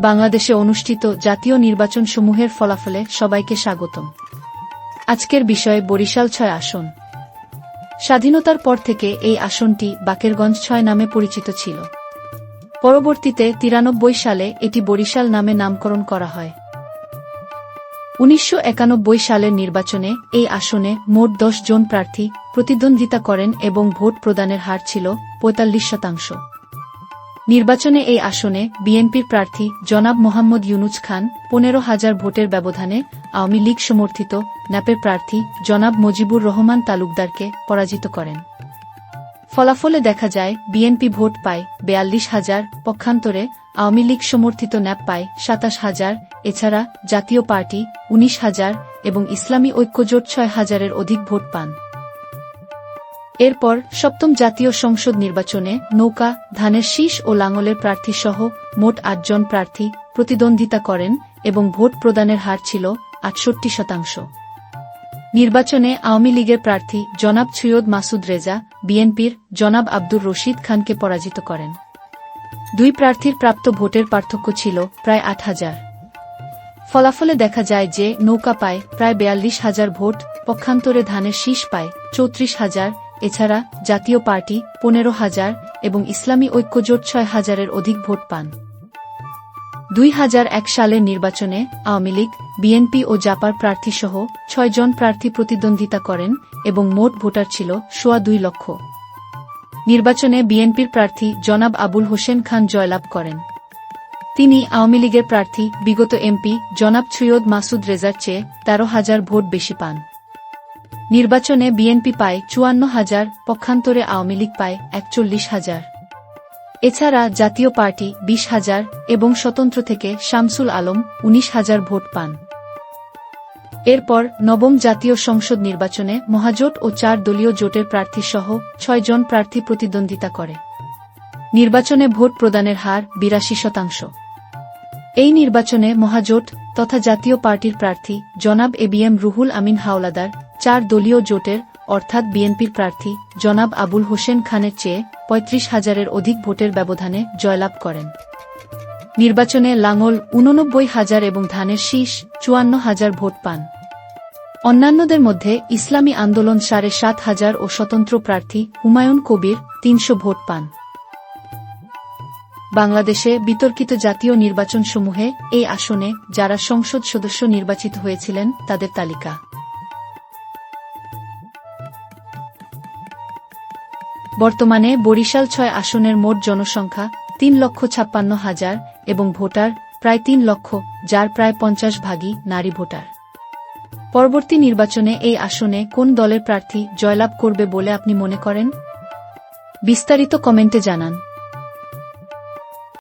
বাংলাদেশে অনুষ্ঠিত জাতীয় নির্বাচনসমূহের ফলাফলে সবাইকে স্বাগতম। আজকের বিষয় বরিশাল ছয় আসন। স্বাধীনতার পর থেকে এই আসনটি বাকেরগঞ্জ ছয় নামে পরিচিত ছিল। পরবর্তীতে তিরানব্বই সালে এটি বরিশাল নামে নামকরণ করা হয়। উনিশশো একানব্বই সালের নির্বাচনে এই আসনে মোট দশ জন প্রার্থী প্রতিদ্বন্দ্বিতা করেন এবং ভোট প্রদানের হার ছিল পঁয়তাল্লিশ শতাংশ। নির্বাচনে এই আসনে বিএনপির প্রার্থী জনাব মোহাম্মদ ইউনুজ খান পনেরো হাজার ভোটের ব্যবধানে আওয়ামী লীগ সমর্থিত ন্যাপের প্রার্থী জনাব মজিবুর রহমান তালুকদারকে পরাজিত করেন। ফলাফলে দেখা যায়, বিএনপি ভোট পায় বেয়াল্লিশ হাজার, পক্ষান্তরে আওয়ামী লীগ সমর্থিত ন্যাপ পায় সাতাশ হাজার, এছাড়া জাতীয় পার্টি উনিশ হাজার এবং ইসলামী ঐক্যজোট ছয় হাজারের অধিক ভোট পান। এরপর সপ্তম জাতীয় সংসদ নির্বাচনে নৌকা, ধানের শীষ ও লাঙলের প্রার্থী সহ মোট আটজন প্রার্থী প্রতিদ্বন্দ্বিতা করেন এবং ভোট প্রদানের হার ছিল আটষট্টি শতাংশ। নির্বাচনে আওয়ামী লীগের প্রার্থী জনাব ছৈয়দ মাসুদ রেজা, বিএনপির জনাব আব্দুর রশিদ খানকে পরাজিত করেন। দুই প্রার্থীর প্রাপ্ত ভোটের পার্থক্য ছিল প্রায় আট হাজার। ফলাফলে দেখা যায় যে নৌকা পায় প্রায় বেয়াল্লিশ হাজার ভোট, পক্ষান্তরে ধানের শীষ পায় চৌত্রিশ হাজার এছাড়া জাতীয় পার্টি পনেরো হাজার এবং ইসলামী ঐক্যজোট ছয় হাজারের অধিক ভোট পান। দুই হাজার এক সালের নির্বাচনে আওয়ামী লীগ, বিএনপি ও জাপার প্রার্থীসহ ছয়জন প্রার্থী প্রতিদ্বন্দ্বিতা করেন এবং মোট ভোটার ছিল সোয়া দুই লক্ষ। নির্বাচনে বিএনপির প্রার্থী জনাব আবুল হোসেন খান জয়লাভ করেন। তিনি আওয়ামী লীগের প্রার্থী, বিগত এমপি জনাব ছৈয়দ মাসুদ রেজার চেয়ে তেরো হাজার ভোট বেশি পান। নির্বাচনে বিএনপি পায় চুয়ান্ন হাজার, পক্ষান্তরে আওয়ামী লীগ পায় একচল্লিশ হাজার। এছাড়া জাতীয় পার্টি বিশ হাজার এবং স্বতন্ত্র থেকে শামসুল আলম উনিশ হাজার ভোট পান। এরপর নবম জাতীয় সংসদ নির্বাচনে মহাজোট ও চার দলীয় জোটের প্রার্থী সহ ছয়জন প্রার্থী প্রতিদ্বন্দ্বিতা করে। নির্বাচনে ভোট প্রদানের হার বিরাশি শতাংশ। এই নির্বাচনে মহাজোট তথা জাতীয় পার্টির প্রার্থী জনাব এ এবিএম রুহুল আমিন হাওলাদার, চার দলীয় জোটের, অর্থাৎ বিএনপির প্রার্থী জনাব আবুল হোসেন খানের চেয়ে পঁয়ত্রিশ হাজারের অধিক ভোটের ব্যবধানে জয়লাভ করেন। নির্বাচনে লাঙল উননব্বই হাজার এবং ধানের শীষ চুয়ান্ন হাজার ভোট পান। অন্যান্যদের মধ্যে ইসলামী আন্দোলন সাড়ে সাত হাজার ও স্বতন্ত্র প্রার্থী হুমায়ুন কবির তিনশো ভোট পান। বাংলাদেশে বিতর্কিত জাতীয় নির্বাচনসমূহে এই আসনে যারা সংসদ সদস্য নির্বাচিত হয়েছিলেন, তাদের তালিকা। বর্তমানে বরিশাল ছয় আসনের মোট জনসংখ্যা তিন লক্ষ ছাপ্পান্ন হাজার এবং ভোটার প্রায় তিন লক্ষ, যার প্রায় পঞ্চাশ ভাগই নারী ভোটার। পরবর্তী নির্বাচনে এই আসনে কোন দলের প্রার্থী জয়লাভ করবে বলে আপনি মনে করেন? বিস্তারিত কমেন্টে জানান।